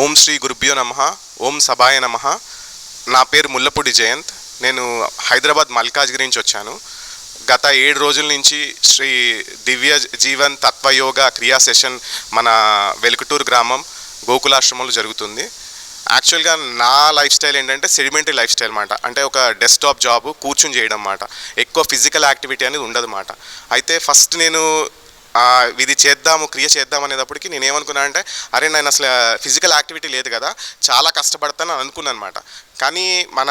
ఓం శ్రీ గురుభ్యో నమ ఓం సభాయ నమ. నా పేరు ముల్లపూడి జయంత్. నేను హైదరాబాద్ మల్కాజ్గిరి నుంచి వచ్చాను. గత ఏడు రోజుల నుంచి శ్రీ దివ్య జీవన్ తత్వయోగ క్రియా సెషన్ మన వెలుకటూరు గ్రామం గోకులాశ్రమంలో జరుగుతుంది. యాక్చువల్గా నా లైఫ్ స్టైల్ ఏంటంటే సెడిమెంటరీ లైఫ్ స్టైల్ మాట. అంటే ఒక డెస్క్టాప్ జాబ్ కూర్చుని చేయడం మాట. ఎక్కువ ఫిజికల్ యాక్టివిటీ అనేది ఉండదు మాట. అయితే ఫస్ట్ నేను ఇది చేద్దాము క్రియ చేద్దాం అనేటప్పటికి నేను ఏమనుకున్నా అంటే అరే నేను అసలు ఫిజికల్ యాక్టివిటీ లేదు కదా చాలా కష్టపడతాను అని అనుకున్నాను అనమాట కానీ మన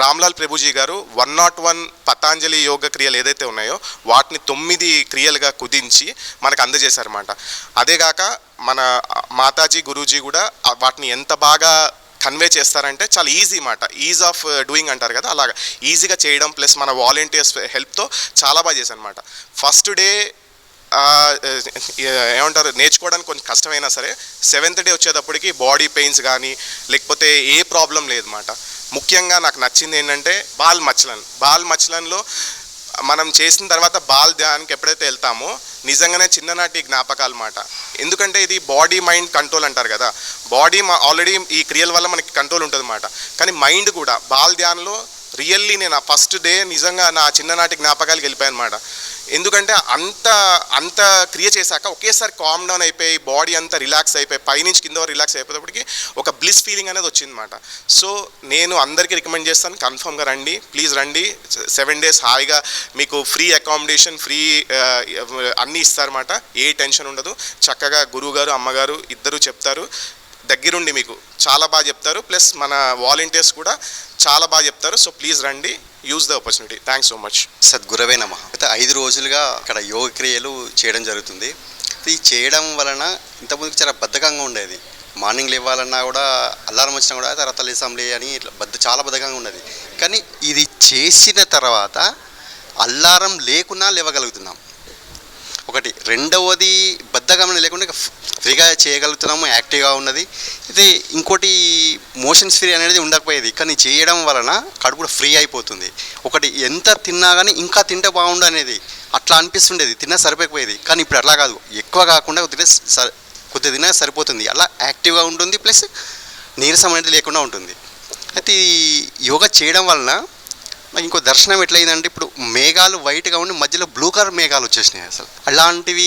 రామ్లాల్ ప్రభుజీ గారు one not one Patanjali yoga క్రియలు ఏదైతే ఉన్నాయో వాటిని తొమ్మిది క్రియలుగా కుదించి మనకు అందజేశారన్నమాట. అదేగాక మన మాతాజీ గురూజీ కూడా వాటిని ఎంత బాగా కన్వే చేస్తారంటే చాలా ఈజీ మాట ఈజ్ ఆఫ్ డూయింగ్ అంటారు కదా అలాగా. ఈజీగా చేయడం ప్లస్ మన వాలంటీర్స్ హెల్ప్తో చాలా బాగా చేశాను అనమాట ఫస్ట్ డే ఏమంటారు నేర్చుకోవడానికి కొంచెం కష్టమైనా సరే సెవెంత్ డే వచ్చేటప్పటికి బాడీ పెయిన్స్ కానీ లేకపోతే ఏ ప్రాబ్లం లేదన్నమాట. ముఖ్యంగా నాకు నచ్చింది ఏంటంటే బాల్ మచ్చలన్. బాల్ మచ్చలన్లో మనం చేసిన తర్వాత బాల్ ధ్యానికి ఎప్పుడైతే వెళ్తామో నిజంగానే చిన్ననాటి జ్ఞాపకాలు మాట ఎందుకంటే ఇది బాడీ మైండ్ కంట్రోల్ అంటారు కదా. బాడీ ఆల్రెడీ ఈ క్రియల వల్ల మనకి కంట్రోల్ ఉంటుంది మాట కానీ మైండ్ కూడా బాల్ ధ్యాన్లో రియల్లీ నేను ఆ ఫస్ట్ డే నిజంగా నా చిన్ననాటి జ్ఞాపకాలకు వెళ్ళిపోయాను అనమాట ఎందుకంటే అంత అంత క్రియ చేశాక ఒకేసారి కామ్ డౌన్ అయిపోయి బాడీ అంతా రిలాక్స్ అయిపోయి పైనుంచి కింద వరకు రిలాక్స్ అయిపోయేటప్పటికి ఒక బ్లిస్ ఫీలింగ్ అనేది వచ్చిందన్నమాట సో నేను అందరికీ రికమెండ్ చేస్తాను. కన్ఫర్మ్గా రండి. ప్లీజ్ రండి. సెవెన్ డేస్ హాయిగా మీకు ఫ్రీ అకామిడేషన్ ఫ్రీ అన్నీ ఇస్తారన్నమాట. ఏ టెన్షన్ ఉండదు. చక్కగా గురువుగారు అమ్మగారు ఇద్దరు చెప్తారు. దగ్గరుండి మీకు చాలా బాగా చెప్తారు. ప్లస్ మన వాలంటీర్స్ కూడా చాలా బాగా చెప్తారు. సో ప్లీజ్ రండి use the opportunity. Thanks so much. సద్గురవే నమ. అయితే ఐదు రోజులుగా అక్కడ యోగ క్రియలు చేయడం జరుగుతుంది. ఇది చేయడం వలన ఇంతకుముందు చాలా బద్ధకంగా ఉండేది. మార్నింగ్ లేవాలన్నా కూడా అల్లారం వచ్చినా కూడా తర్వాత లేసాంలే అని ఇట్లా బద్ద చాలా బద్ధకంగా ఉండేది. కానీ ఇది చేసిన తర్వాత అల్లారం లేకున్నా లేవగలుగుతున్నాం. ఒకటి. రెండవది బద్ధగమనం లేకుండా ఫ్రీగా చేయగలుగుతున్నాము యాక్టివ్గా ఉన్నది. అయితే ఇంకోటి మోషన్స్ ఫ్రీ అనేది ఉండకపోయేది. కానీ చేయడం వలన కడుపు కూడా ఫ్రీ అయిపోతుంది. ఒకటి ఎంత తిన్నా కానీ ఇంకా తింటే బాగుండు అనేది అట్లా అనిపిస్తుండేది. తిన్నా సరిపోకపోయేది. కానీ ఇప్పుడు అట్లా కాదు. ఎక్కువ కాకుండా కొద్దిగా స- కొద్ది తిన్నా సరిపోతుంది. అలా యాక్టివ్గా ఉంటుంది ప్లస్ నీరసం అనేది లేకుండా ఉంటుంది. అయితే యోగా చేయడం వలన నాకు ఇంకో దర్శనం ఎట్లయిందంటే ఇప్పుడు మేఘాలు వైట్గా ఉండి మధ్యలో బ్లూ కలర్ మేఘాలు వచ్చేసినాయి అసలు. అలాంటివి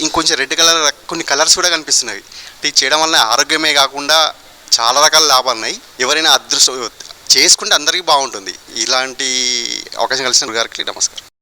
ఇంకొంచెం రెడ్ కలర్ కొన్ని కలర్స్ కూడా కనిపిస్తున్నాయి. ఇది చేయడం వల్ల ఆరోగ్యమే కాకుండా చాలా రకాల లాభాలు ఉన్నాయి. ఎవరైనా అదృష్టం చేసుకుంటే అందరికీ బాగుంటుంది. ఇలాంటి అవకాశం కలిసిన గారికి నమస్కారం.